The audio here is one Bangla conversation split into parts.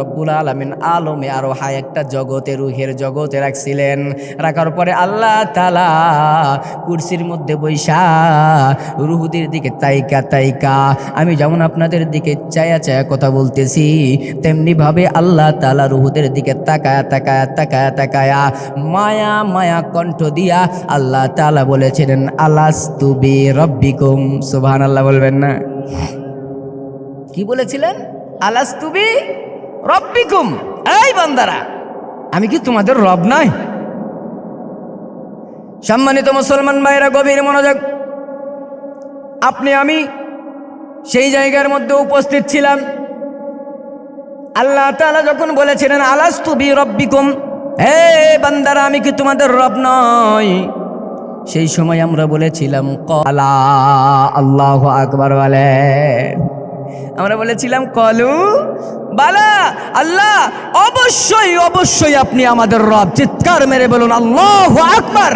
রব্বুল আলমিন আলমে আরও হাই একটা জগতে, রুহের জগতে রাখছিলেন। রাখার পরে আল্লাহ তালা কুরসির মধ্যে বৈশা রুহুদের দিকে তাইকা তাইকা। আমি যেমন আপনাদের দিকে চায়া চায়া কথা বলতেছি, তেমনি ভাবে আল্লাহ তালা রুহুদের দিকে তাকায়া তাকায়া তাকায়া তাকায়া মায়া মায়া কণ্ঠ দিয়া আল্লাহ তালা বলেছিলেন আলাস্তুবি রব্বিকুম সুবহান আল্লাহ বলবেন না। কি বলেছিলেন? আলাস্তুবি রব্বিকুম, এই বান্দারা। আমি কি তোমাদের রব নয় সম্মানিত মুসলমান ভাইরা গভীর মনোযোগ। আপনি, আমি সেই জায়গার মধ্যে উপস্থিত ছিলাম। আল্লাহ তালা যখন বলেছিলেন আলাস্তুবি রব্বিকুম হে বান্দারা, আমি কি তোমাদের রব নয় সেই সময় আমরা বলেছিলাম, কলা, আল্লাহ আকবর বলেন আমরা বলেছিলাম, কলু, বালা, আল্লাহ, অবশ্যই অবশ্যই আপনি আমাদের রব। চিৎকার মেরে বলুন, আল্লাহ আকবার।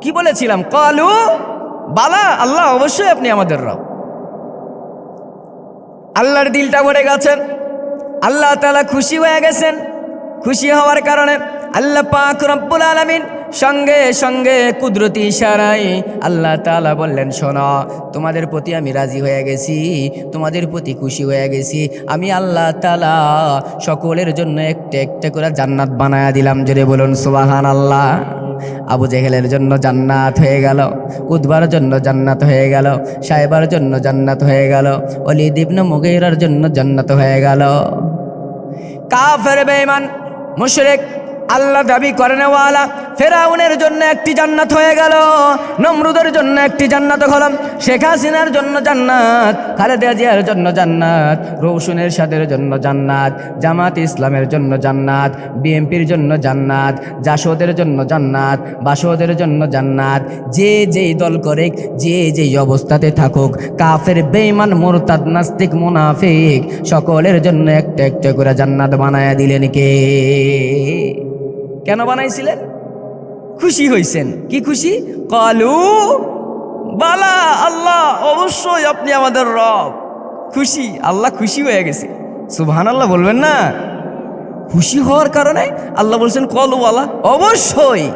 কি বলেছিলাম? কলু, বালা, আল্লাহ, অবশ্যই আপনি আমাদের রব। আল্লাহর দিলটা ভরে গেছেন। আল্লাহ তালা খুশি হয়ে গেছেন। খুশি হওয়ার কারণে আল্লাহ পাক রব্বুল আলমিন সঙ্গে সঙ্গে কুদরতি ইশারায় আল্লাহ তাআলা বললেন, শোনো, তোমাদের প্রতি আমি রাজি হয়ে গেছি, তোমাদের প্রতি খুশি হয়ে গেছি। আমি আল্লাহ তাআলা সকলের জন্য একটা একটা করে জান্নাত বানায়া দিলাম, জোরে বলুন সুবাহান আল্লাহ আবু জেহেলের জন্য জান্নাত হয়ে গেল, উদ্বার জন্য জান্নাত হয়ে গেল, সাহেবার জন্য জান্নাত হয়ে গেল অলিদ ইবনে মুগীরার জন্য জান্নাত হয়ে গেল। কাফের, বেঈমান, মুশরিক, আল্লাহ দাবি করে নেওয়ালা ফেরাউনের জন্য একটি জান্নাত হয়ে গেল, নমরুদের জন্য একটি জান্নাত হল শেখ হাসিনার জন্য জান্নাত, খালেদা জিয়ার জন্য জান্নাত রৌশনের সাদের জন্য জান্নাত, জামাত ইসলামের জন্য জান্নাত, বিএনপির জন্য জান্নাত, জাসদের জন্য জান্নাত, বাসদের জন্য জান্নাত। যে যেই দল করে যে যেই অবস্থাতে থাকুক, কাফের, বেঈমান, মোরতাদ, নাস্তিক, মুনাফিক, সকলের জন্য একটা একটা করে জান্নাত বানায়া দিলেন কে? কেন বানাইছিলেন? খুশি হইছেন। কি খুশি? কালু, বালা, আল্লাহ, অবশ্যই আপনি আমাদের রব। খুশি, আল্লাহ খুশি হয়ে গেছে। সুবহান আল্লাহ বলবেন না? খুশি হওয়ার কারণে আল্লাহ বলছেন, কলু, বালা, অবশ্যই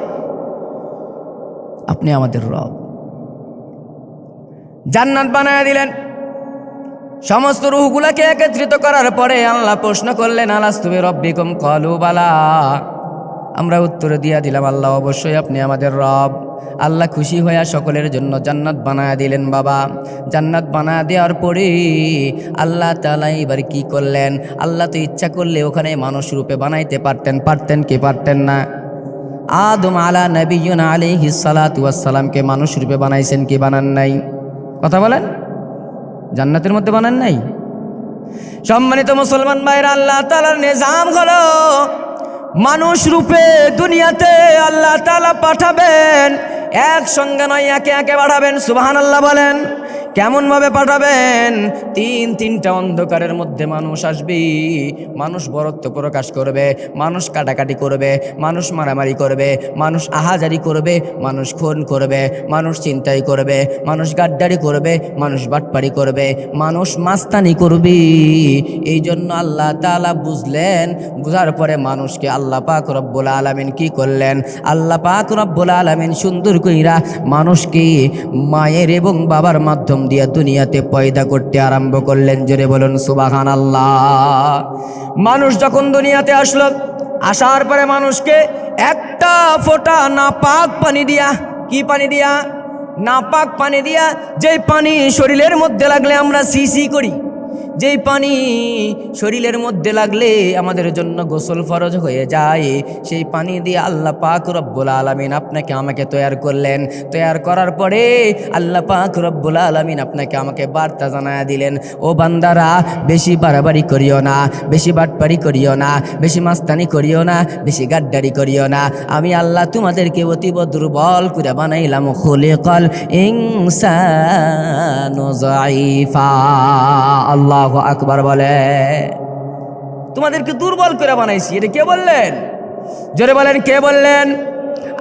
আপনি আমাদের রব। জান্নাত বানায় দিলেন। সমস্ত রুহগুলাকে একত্রিত করার পরে আল্লাহ প্রশ্ন করলেন আলাস তুমি রব্বিকম কলু, বালা। আমরা উত্তর দিয়া দিলাম, আল্লাহ অবশ্যই আপনি আমাদের রব। আল্লাহ খুশি হইয়া সকলের জন্য জান্নাত বানায়া দিলেন বাবা। জান্নাত বানায়া দেওয়ার পরে আল্লাহ তালা এবার কি করলেন? আল্লাহ তো ইচ্ছা করলে ওখানে মানুষ রূপে বানাইতে পারতেন পারতেন কি পারতেন না? আদম আলা নবীন আলী হিসালাতামকে মানুষ রূপে বানাইছেন কি বানান নাই? কথা বলেন? জান্নাতের মধ্যে বানান নাই? সম্মানিত মুসলমান ভাইরা, আল্লাহ তালার নিজাম হলো মানুষ রূপে দুনিয়াতে আল্লাহ তালা পাঠাবেন একসঙ্গে নয় একে একে পাঠাবেন সুবাহান আল্লাহ বলেন। কেমনভাবে পাঠাবেন? তিন, তিনটা অন্ধকারের মধ্যে মানুষ আসবে। মানুষ বরত্ব প্রকাশ করবে, মানুষ কাটাকাটি করবে, মানুষ মারামারি করবে, মানুষ আহাজারি করবে, মানুষ খুন করবে, মানুষ চিন্তাই করবে, মানুষ গাড্ডারি করবে, মানুষ বাটপারি করবে, মানুষ মাস্তানি করবে। এই জন্য আল্লাহ তালা বুঝলেন, বুঝার পরে মানুষকে আল্লাহ পাক রব্বুল আলমিন কি করলেন? আল্লাহ পাক রব্বুল আলমিন সুন্দর কইরা মানুষকে মায়ের এবং বাবার মাধ্যম দিয়ে দুনিয়াতে পয়দা করতে আরম্ভ করলেন। জোরে বলুন সুবাহান আল্লাহ মানুষ যখন দুনিয়াতে আসলো, আসার পরে মানুষকে একটা ফোটা না পাক পানি দিয়া, কি পানি দিয়া? না পাক পানি দিয়া, যেই পানি শরীরের মধ্যে লাগলে আমরা সিসি করি। যেই পানি শরীরের মধ্যে লাগলে আমাদের জন্য গোসল ফরজ হয়ে যায়, সেই পানি দিয়ে আল্লাহ পাক রব্বুল আলমিন আপনাকে আমাকে তৈরি করলেন। তৈরি করার পরে আল্লাহ পাক রব্বুল আলমিন আপনাকে আমাকে বার্তা জানায় দিলেন, ও বান্দারা, বেশি বাড়াবাড়ি করিও না, বেশি বাটপারি করিও না, বেশি মাস্তানি করিও না, বেশি গাড্ডারি করিও না। আমি আল্লাহ তোমাদেরকে অতীব দুর্বল করে বানাইলাম খুলে কল ইনসানু জাইফা আল্লাহ আকবার বলে। তোমাদেরকে দুর্বল করে বানাইছি এটা কে বললেন? জোরে বলেন কে বললেন?